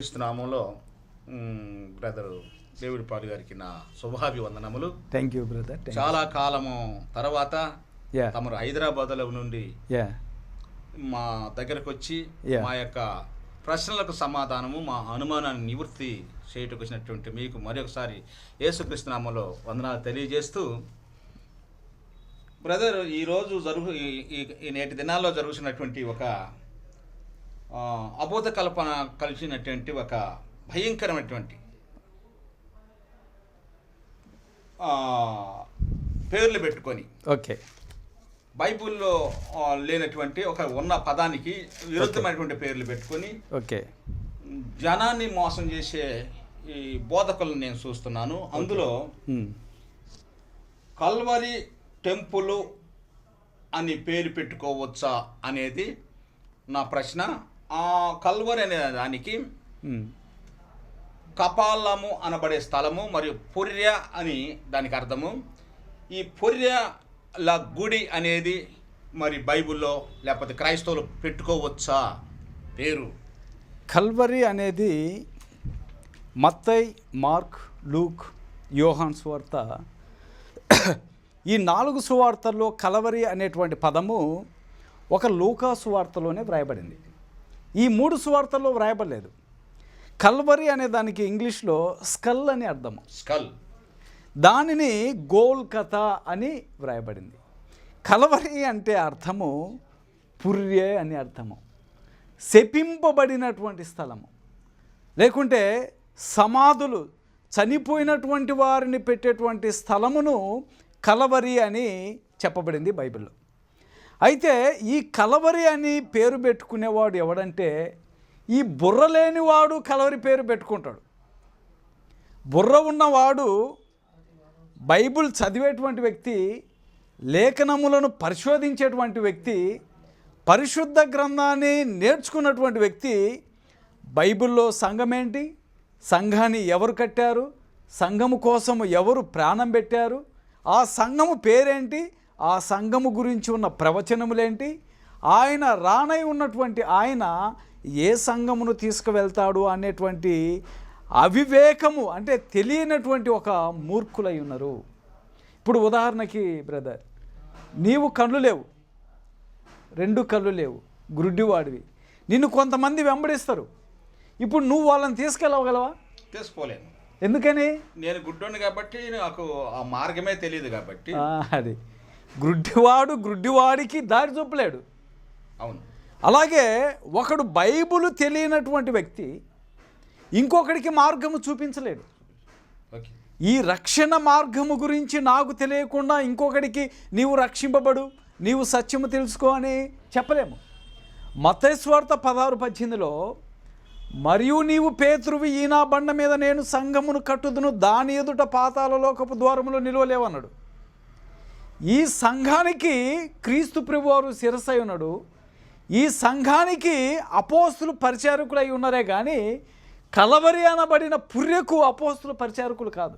క్రీస్తునామంలో brother David Paul గారికి నా శుభాభివందనములు. Thank you brother చాలా కాలము తర్వాత తమరు హైదరాబాద్లో నుండి మా దగ్గరకు వచ్చి. మా యొక్క ప్రశ్నలకు సమాధానము మా అనుమానాన్ని నివృత్తి చేయటకు వచ్చినటువంటి మీకు మరొకసారి యేసుక్రీస్తునామంలో వందనాలు తెలియజేస్తూ బ్రదర్ ఈరోజు జరుగు ఈ- నేటి దినాల్లో జరుగుతున్నటువంటి ఒక అబోధ కల్పన కలిసినటువంటి ఒక భయంకరమైనటువంటి పేర్లు పెట్టుకొని ఓకే. బైబిల్లో లేనటువంటి ఒక ఉన్న పదానికి విరుద్ధమైనటువంటి పేర్లు పెట్టుకొని ఓకే. జనాన్ని మోసం చేసే ఈ బోధకులను నేను చూస్తున్నాను. అందులో కల్వరి టెంపుల్ అని పేరు పెట్టుకోవచ్చా అనేది నా ప్రశ్న. ఆ కల్వరి అనే దానికి కపాలము అనబడే స్థలము మరియు పొర్య అని దానికి అర్థము. ఈ పొర్యల గుడి అనేది మరి బైబిల్లో లేకపోతే క్రైస్తవులు పెట్టుకోవచ్చా? పేరు. కల్వరి అనేది మత్తై మార్క్ లూక్ యోహాన్ సువార్త. ఈ నాలుగు సువార్తల్లో కలవరి అనేటువంటి పదము ఒక లూకా సువార్తలోనే వ్రాయబడింది. ఈ మూడు సువార్తల్లో వ్రాయబడలేదు. కల్వరి అనే దానికి ఇంగ్లీష్లో స్కల్ అని అర్థము స్కల్. దానిని గోల్కత అని వ్రాయబడింది. కలవరి అంటే అర్థము పుర్యే అని అర్థము. శపింపబడినటువంటి స్థలము. లేకుంటే సమాధులు చనిపోయినటువంటి వారిని పెట్టేటువంటి స్థలమును కలవరి అని చెప్పబడింది బైబిల్లో. అయితే ఈ కలవరి అని పేరు పెట్టుకునేవాడు ఎవడంటే ఈ బుర్ర లేనివాడు కలవరి పేరు పెట్టుకుంటాడు. బుర్ర ఉన్నవాడు బైబిల్ చదివేటువంటి వ్యక్తి లేఖనములను పరిశోధించేటువంటి వ్యక్తి పరిశుద్ధ గ్రంథాన్ని నేర్చుకున్నటువంటి వ్యక్తి బైబిల్లో సంఘం ఏంటి సంఘాన్ని ఎవరు కట్టారు? సంఘము కోసము ఎవరు ప్రాణం పెట్టారు? ఆ సంఘము పేరేంటి? ఆ సంఘము గురించి ఉన్న ప్రవచనములేంటి? ఆయన రానై ఉన్నటువంటి ఆయన ఏ సంఘమును తీసుకువెళ్తాడు అనేటువంటి అవివేకము అంటే తెలియనటువంటి ఒక మూర్ఖులై ఉన్నారు. ఇప్పుడు ఉదాహరణకి బ్రదర్ నీవు కళ్ళు లేవు. రెండు కళ్ళు లేవు. గురుడ్డివాడివి నిన్ను కొంతమంది వెంబడిస్తారు. ఇప్పుడు నువ్వు వాళ్ళని తీసుకెళ్ళగలవా? తీసుకోలేను ఎందుకని? నేను గుడ్డోని కాబట్టి నాకు ఆ మార్గమే తెలియదు కాబట్టి. అది. గుడ్డివాడు గుడ్డివాడికి దారి చూపలేడు. అవును. అలాగే ఒకడు బైబుల్ తెలియనటువంటి వ్యక్తి ఇంకొకడికి మార్గము చూపించలేడు. ఈ రక్షణ మార్గము గురించి నాకు తెలియకుండా ఇంకొకడికి నీవు రక్షింపబడు నీవు సత్యము తెలుసుకో అని చెప్పలేము. మతేశ్వార్త పదహారు పద్దెనిమిదిలో మరియు నీవు పేతురువి ఈ నా బండ మీద నేను సంఘమును కట్టుదును దాని ఎదుట పాతాలలోకపు ద్వారములో నిలవలేవన్నాడు ఈ సంఘానికి క్రీస్తు ప్రభువారు శిరసై ఉన్నాడు. ఈ సంఘానికి అపోస్తులు పరిచారకులు అయి ఉన్నారే కానీ కలవరి అనబడిన పుర్రెకు అపోస్తులు పరిచారకులు కాదు.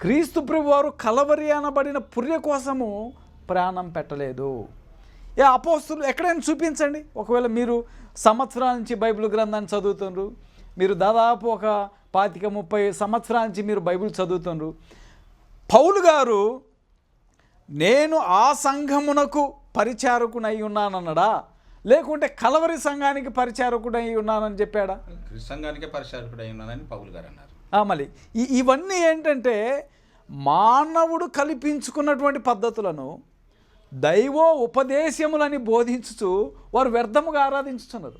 క్రీస్తు ప్రభువారు కలవరి అనబడిన పుర్రె కోసము ప్రాణం పెట్టలేదు. ఏ అపోస్తులు ఎక్కడైనా చూపించండి. ఒకవేళ మీరు సంవత్సరాల నుంచి బైబిల్ గ్రంథాన్ని చదువుతున్నారు మీరు దాదాపు ఒక పాతిక ముప్పై సంవత్సరాల నుంచి మీరు బైబిల్ చదువుతున్నారు పౌలు గారు నేను ఆ సంఘమునకు పరిచారకునై ఉన్నానన్నాడా? లేకుంటే కలవరి సంఘానికి పరిచారకుడై ఉన్నానని చెప్పాడా? సంఘానికే పరిచారకుడు ఉన్నానని పౌలు గారు అన్నారు. మళ్ళీ. ఇవన్నీ ఏంటంటే మానవుడు కల్పించుకున్నటువంటి పద్ధతులను దైవ ఉపదేశములని బోధించుచు వారు వ్యర్థముగా ఆరాధించుతున్నారు.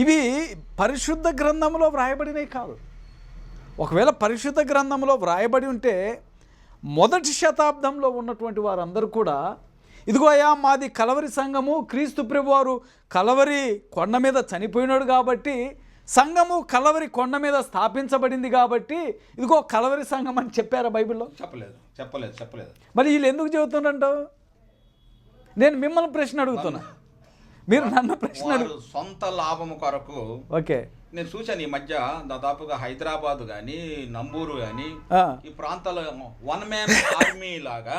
ఇవి పరిశుద్ధ గ్రంథంలో వ్రాయబడినవి కాదు. ఒకవేళ పరిశుద్ధ గ్రంథంలో వ్రాయబడి ఉంటే మొదటి శతాబ్దంలో ఉన్నటువంటి వారందరూ కూడా ఇదిగో అయ్యా మాది కలవరి సంఘము క్రీస్తు ప్రభువారు కలవరి కొండ మీద చనిపోయినాడు కాబట్టి సంఘము కలవరి కొండ మీద స్థాపించబడింది కాబట్టి ఇదిగో కలవరి సంఘం అని చెప్పారా బైబిల్లో? చెప్పలేదు చెప్పలేదు చెప్పలేదు. మరి వీళ్ళు ఎందుకు చెబుతున్నారంటావు నేను మిమ్మల్ని ప్రశ్న అడుగుతున్నా. మీరు నన్ను ప్రశ్న వారు సొంత లాభము కొరకు ఓకే. నేను చూశాను ఈ మధ్య దాదాపుగా హైదరాబాద్ కానీ నంబూరు కానీ ఈ ప్రాంతాల్లో వన్ మ్యాన్ ఆర్మీ లాగా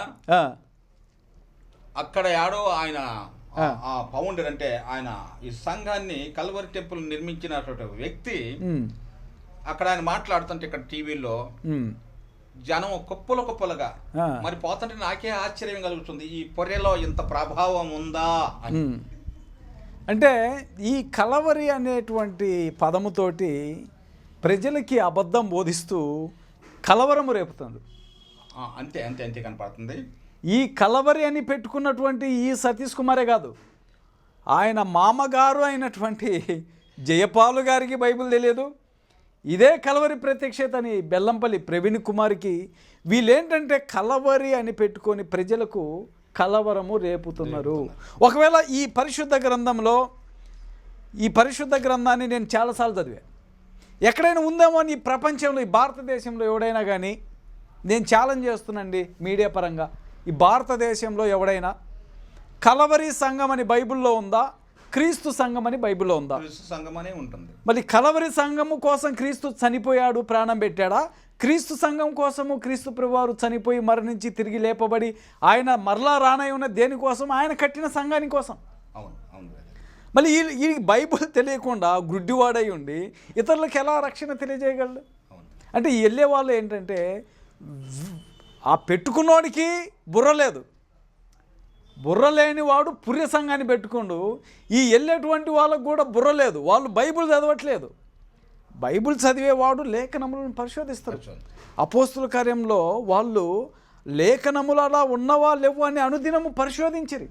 అక్కడ యాడో ఆయన ఆ- పౌండర్ అంటే ఆయన ఈ సంఘాన్ని కల్వరి టెంపుల్ నిర్మించినటువంటి వ్యక్తి అక్కడ ఆయన మాట్లాడుతుంటే ఇక్కడ టీవీలో జనం కుప్పలు కుప్పలుగా. మరి పోతుంటే నాకే ఆశ్చర్యం కలుగుతుంది ఈ పొర్రెలో ఇంత ప్రభావం ఉందా అని. అంటే ఈ కలవరి అనేటువంటి పదముతోటి ప్రజలకి అబద్ధం బోధిస్తూ కలవరము రేపుతుంది. అంతే అంతే అంతే కనపడుతుంది. ఈ కలవరి అని పెట్టుకున్నటువంటి ఈ సతీష్ కుమారే కాదు. ఆయన మామగారు అయినటువంటి జయపాలు గారికి బైబిల్ తెలియదు. ఇదే కలవరి ప్రత్యక్షత అని బెల్లంపల్లి ప్రవీణ్ కుమార్కి వీళ్ళేంటంటే కలవరి అని పెట్టుకొని ప్రజలకు కలవరము రేపుతున్నారు. ఒకవేళ ఈ పరిశుద్ధ గ్రంథంలో ఈ పరిశుద్ధ గ్రంథాన్ని నేను చాలాసార్లు చదివా ఎక్కడైనా ఉందేమో అని ఈ ప్రపంచంలో ఈ భారతదేశంలో ఎవడైనా కానీ నేను ఛాలెంజ్ చేస్తున్నాండి మీడియా పరంగా. ఈ భారతదేశంలో ఎవడైనా కలవరి సంఘం అని బైబిల్లో ఉందా? క్రీస్తు సంఘం అని బైబిల్లో ఉందా? క్రీస్తు సంఘం అనే ఉంటుంది. మరి కలవరి సంఘము కోసం క్రీస్తు చనిపోయాడు ప్రాణం పెట్టాడా? క్రీస్తు సంఘం కోసము క్రీస్తు ప్రభువారు చనిపోయి మరణించి తిరిగి లేపబడి ఆయన మరలా రానై ఉన్న దేనికోసం ఆయన కట్టిన సంఘాని కోసం. అవును అవును. మళ్ళీ ఈ ఈ బైబుల్ తెలియకుండా గుడ్డివాడై ఉండి ఇతరులకు ఎలా రక్షణ తెలియజేయగలడు? అంటే ఈ వెళ్ళే వాళ్ళు ఏంటంటే ఆ పెట్టుకున్నోడికి బుర్ర లేదు. బుర్ర లేని వాడు పుర్య సంఘాన్ని పెట్టుకోండు. ఈ వెళ్ళేటువంటి వాళ్ళకు కూడా బుర్ర లేదు. వాళ్ళు బైబిల్ చదవట్లేదు. బైబిల్ చదివేవాడు లేఖనములను పరిశోధిస్తారు. అపోస్తుల కార్యంలో వాళ్ళు లేఖనములు అలా ఉన్నవా లేవు అని అనుదినము పరిశోధించిరి.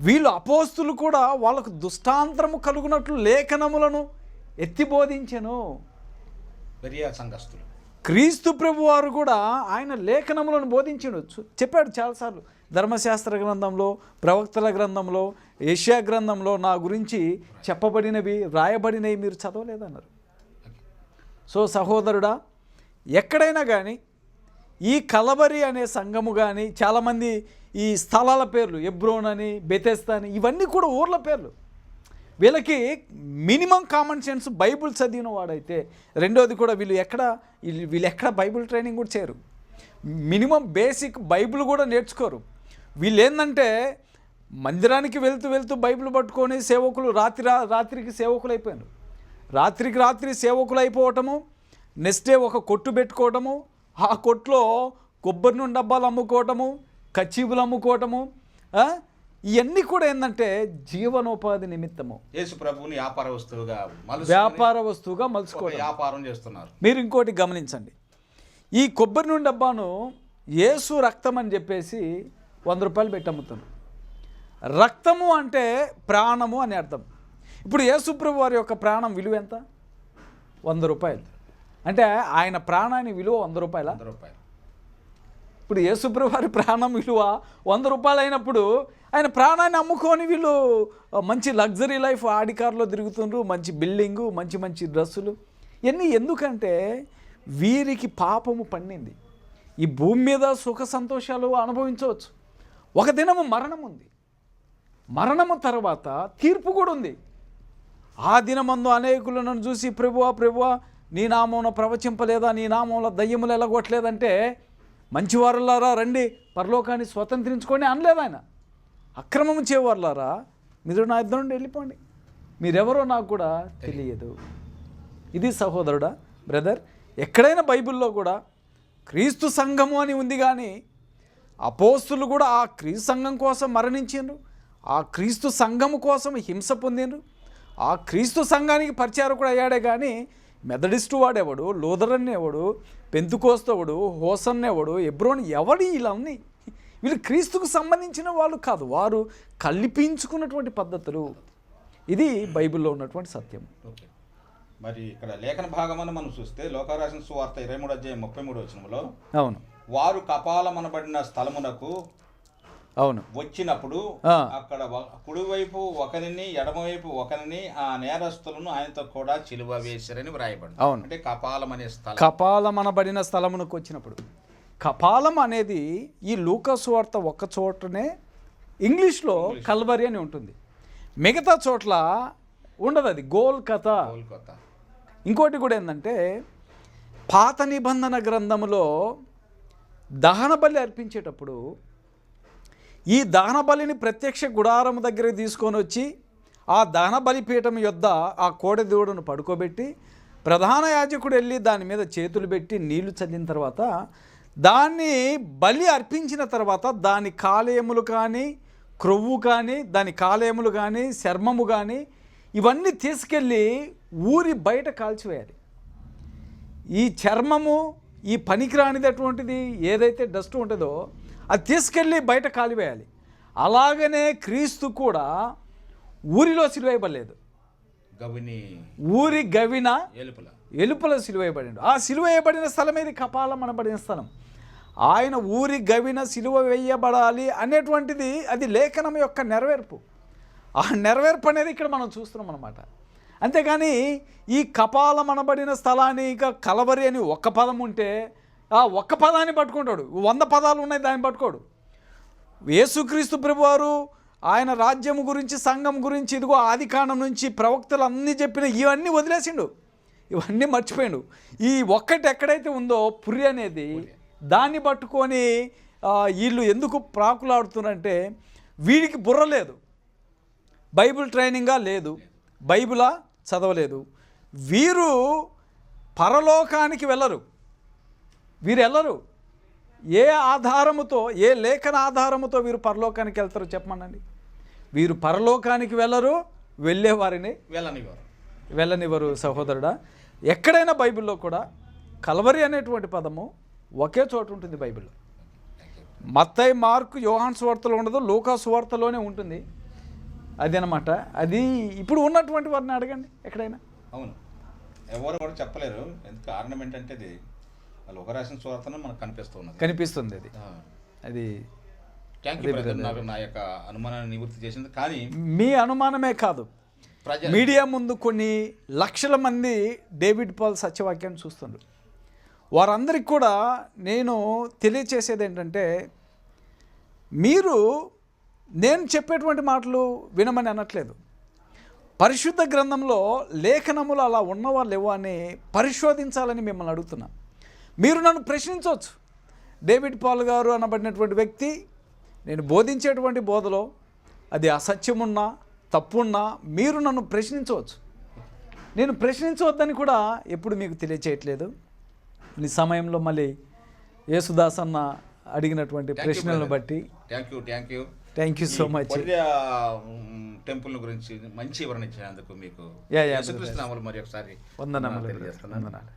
వీళ్ళు అపోస్తులు కూడా వాళ్ళకు దుష్టాంతరము కలుగునట్లు లేఖనములను ఎత్తి బోధించెను. పెరియ సంఘస్థులు. క్రీస్తు ప్రభు వారు కూడా ఆయన లేఖనములను బోధించాడు చు- చెప్పాడు చాలాసార్లు. ధర్మశాస్త్ర గ్రంథంలో ప్రవక్తల గ్రంథంలో ఏషియా గ్రంథంలో నా గురించి చెప్పబడినవి రాయబడినవి మీరు చదవలేదన్నారు. సో సహోదరుడా ఎక్కడైనా కానీ ఈ కలబరి అనే సంఘము కానీ చాలామంది ఈ స్థలాల పేర్లు ఎబ్రోన్ అని బెతెస్తా అని ఇవన్నీ కూడా ఊర్ల పేర్లు. వీళ్ళకి మినిమం కామన్ సెన్స్ బైబుల్ చదివిన వాడైతే రెండోది కూడా వీళ్ళు ఎక్కడ వీళ్ళు ఎక్కడ బైబుల్ ట్రైనింగ్ కూడా చేయరు. మినిమం బేసిక్ బైబిల్ కూడా నేర్చుకోరు. వీళ్ళు ఏంటంటే మందిరానికి వెళ్తూ వెళ్తూ బైబిల్ పట్టుకొని సేవకులు రాత్రి రాత్రికి సేవకులు అయిపోయారు రాత్రికి రాత్రి సేవకులు అయిపోవటము నెక్స్ట్ డే ఒక కొట్టు పెట్టుకోవటము ఆ కొట్లో కొబ్బరి నూనె డబ్బాలు అమ్ముకోవటము కచ్చీపులు అమ్ముకోవటము? ఇవన్నీ కూడా ఏంటంటే జీవనోపాధి నిమిత్తము. యేసు ప్రభువుని వ్యాపార వస్తువుగా వ్యాపార వస్తువుగా మలుచుకోవడం వ్యాపారం చేస్తున్నారు. మీరు ఇంకోటి గమనించండి. ఈ కొబ్బరి నూనె డబ్బాను ఏసు రక్తం అని చెప్పేసి వంద రూపాయలు పెట్టి అమ్ముతారు రక్తము అంటే ప్రాణము అని అర్థం. ఇప్పుడు యేసుప్రభు వారి యొక్క ప్రాణం విలువ ఎంత? వంద రూపాయలు. అంటే ఆయన ప్రాణాన్ని విలువ వంద రూపాయల? వంద రూపాయలు. ఇప్పుడు యేసుప్రభు వారి ప్రాణం విలువ వంద రూపాయలు అయినప్పుడు ఆయన ప్రాణాన్ని అమ్ముకొని వీళ్ళు మంచి లగ్జరీ లైఫ్ ఆడి కార్లో తిరుగుతుండ్రు మంచి బిల్డింగు మంచి మంచి డ్రెస్సులు. ఇవన్నీ ఎందుకంటే వీరికి పాపము పండింది ఈ భూమి మీద సుఖ సంతోషాలు అనుభవించవచ్చు. ఒక దినము మరణం ఉంది. మరణము తర్వాత తీర్పు కూడా ఉంది. ఆ దినమందు అనేకులు నన్ను చూసి ప్రభువా ప్రభువా నీ నామంలో ప్రవచింపలేదా? నీ నామంలో దయ్యములు ఎలగొట్టలేదంటే మంచివారులారా రండి పరలోకాన్ని స్వతంత్రించుకొని అనలేదు ఆయన. అక్రమం చేయవారులారా మీరు నా ఇద్దరు నుండి వెళ్ళిపోండి. మీరెవరో నాకు కూడా తెలియదు. ఇది సహోదరుడా బ్రదర్ ఎక్కడైనా బైబిల్లో కూడా క్రీస్తు సంఘము అని ఉంది కానీ అపోస్తులు కూడా ఆ క్రీస్తు సంఘం కోసం మరణించిండ్రు ఆ క్రీస్తు సంఘము కోసం హింస పొందిండ్రు ఆ క్రీస్తు సంఘానికి పరిచారకుడు అయ్యాడే కానీ మెథడిస్టు వాడెవడు లూథరన్ ఎవడు పెంతుకోస్తవుడు హోసన్ ఎవడు ఎబ్రోన్ ఎవడు వీళ్ళన్నీ? వీళ్ళు క్రీస్తుకు సంబంధించిన వాళ్ళు కాదు. వారు కల్పించుకున్నటువంటి పద్ధతులు. ఇది బైబిల్లో ఉన్నటువంటి సత్యం. ఓకే. మరి ఇక్కడ లేఖన భాగమని మనం చూస్తే లోకారాసిన సువార్త ఇరవై మూడు అధ్యాయం ముప్పై మూడు వచనంలో అవును. వారు కపాలమనబడిన స్థలమునకు అవును. వచ్చినప్పుడు. అక్కడ కుడివైపు ఒకరిని ఎడమవైపు ఒకరిని ఆ నేరస్తులను ఆయనతో కూడా చిలువ వేశారని వ్రాయబడింది. అవును. అంటే కపాలం అనే స్థలం. కపాలం అనబడిన స్థలమునకు వచ్చినప్పుడు. కపాలం అనేది ఈ లూకాసు వార్త ఒక్క చోటనే ఇంగ్లీష్లో కల్వరి అని ఉంటుంది. మిగతా చోట్ల ఉండదు అది. గోల్ కథ ఇంకోటి కూడా ఏంటంటే పాత నిబంధన గ్రంథములో దహన బలి అర్పించేటప్పుడు ఈ దహన బలిని ప్రత్యక్ష గుడారం దగ్గరికి తీసుకొని వచ్చి ఆ దహన బలిపీఠం యొద్ద ఆ కోడెదూడను పడుకోబెట్టి ప్రధాన యాజకుడు వెళ్ళి దాని మీద చేతులు పెట్టి నీళ్ళు చల్లిన తర్వాత దాన్ని బలి అర్పించిన తర్వాత దాని కాలేయములు కానీ క్రొవ్వు కానీ దాని కాలేయములు కానీ చర్మము కానీ ఇవన్నీ తీసుకెళ్ళి ఊరి బయట కాల్చివేయాలి. ఈ చర్మము ఈ పనికిరానిదటువంటిది ఏదైతే డస్ట్ ఉంటుందో అది తీసుకెళ్ళి బయట కాలివేయాలి అలాగనే క్రీస్తు కూడా ఊరిలో సిలువేయబడలేదు. గవిని ఊరి గవిన ఎలుపుల. ఎలుపల సిలువేయబడిండు. ఆ సిలువ వేయబడిన స్థలం ఇది కపాలం అనబడిన స్థలం. ఆయన ఊరి గవిన సిలువ వేయబడాలి అనేటువంటిది అది లేఖనం యొక్క నెరవేర్పు. ఆ నెరవేర్పు అనేది ఇక్కడ మనం చూస్తున్నాం అనమాట అంతేగాని ఈ కపాలం అనబడిన స్థలాన్ని ఇక కలవరి అని ఒక్క పదం ఉంటే ఒక్క పదాన్ని పట్టుకుంటాడు. వంద పదాలు ఉన్నాయి దాన్ని పట్టుకోడు. యేసుక్రీస్తు ప్రభువారు ఆయన రాజ్యం గురించి సంఘం గురించి ఇదిగో ఆది కాండం నుంచి ప్రవక్తలు అన్నీ చెప్పిన ఇవన్నీ వదిలేసిండు. ఇవన్నీ మర్చిపోయిండు. ఈ ఒక్కటి ఎక్కడైతే ఉందో పురి అనేది దాన్ని పట్టుకొని ఆ, వీళ్ళు ఎందుకు ప్రాకులాడుతున్నారంటే వీడికి బుర్ర లేదు. బైబిల్ ట్రైనింగా లేదు. బైబిలా చదవలేదు. వీరు పరలోకానికి వెళ్ళరు. వీరు వెళ్ళరు ఏ ఆధారముతో ఏ లేఖన ఆధారముతో వీరు పరలోకానికి వెళ్తారో చెప్పమనండి. వీరు పరలోకానికి వెళ్ళరు వెళ్ళేవారిని వెళ్ళనివారు వెళ్ళనివ్వరు సహోదరుడా. ఎక్కడైనా బైబిల్లో కూడా కలవరి అనేటువంటి పదము ఒకే చోట ఉంటుంది బైబిల్లో. మత్తయి మార్కు యోహాన్ సువార్తలో ఉండదు లూకా సువార్తలోనే ఉంటుంది. అదనమాట. అది ఇప్పుడు ఉన్నటువంటి వారిని అడగండి ఎక్కడైనా. అవును. ఎవరు కూడా చెప్పలేరు. ఎందుకు కారణం ఏంటంటే వాళ్ళు ఒక రాసిన స్వార్థన మనకు కనిపిస్తూ ఉన్నది కనిపిస్తుంది అది. అది నాకు నా యొక్క అనుమానాన్ని నివృత్తి చేసింది. కానీ మీ అనుమానమే కాదు. మీడియా ముందు కొన్ని లక్షల మంది డేవిడ్ పాల్ సత్యవాక్యాన్ని చూస్తుండ్రు. వారందరికి కూడా నేను తెలియచేసేది ఏంటంటే మీరు నేను చెప్పేటువంటి మాటలు వినమని అనట్లేదు. పరిశుద్ధ గ్రంథంలో లేఖనములు అలా ఉన్నవా లేవా అని పరిశోధించాలని మిమ్మల్ని అడుగుతున్నా. మీరు నన్ను ప్రశ్నించవచ్చు. డేవిడ్ పాల్ గారు అనబడినటువంటి వ్యక్తి నేను బోధించేటువంటి బోధలో అది అసత్యమున్నా తప్పున్నా మీరు నన్ను ప్రశ్నించవచ్చు. నేను ప్రశ్నించవద్దని కూడా ఎప్పుడు మీకు తెలియచేయట్లేదు. ఈ సమయంలో మళ్ళీ యేసుదాస్ అన్న అడిగినటువంటి ప్రశ్నలను బట్టి thank you thank you thank you so much temple గురించి మంచి వివరణ ఇచ్చినందుకు మీకు మరి ఒకసారి వందనాలు.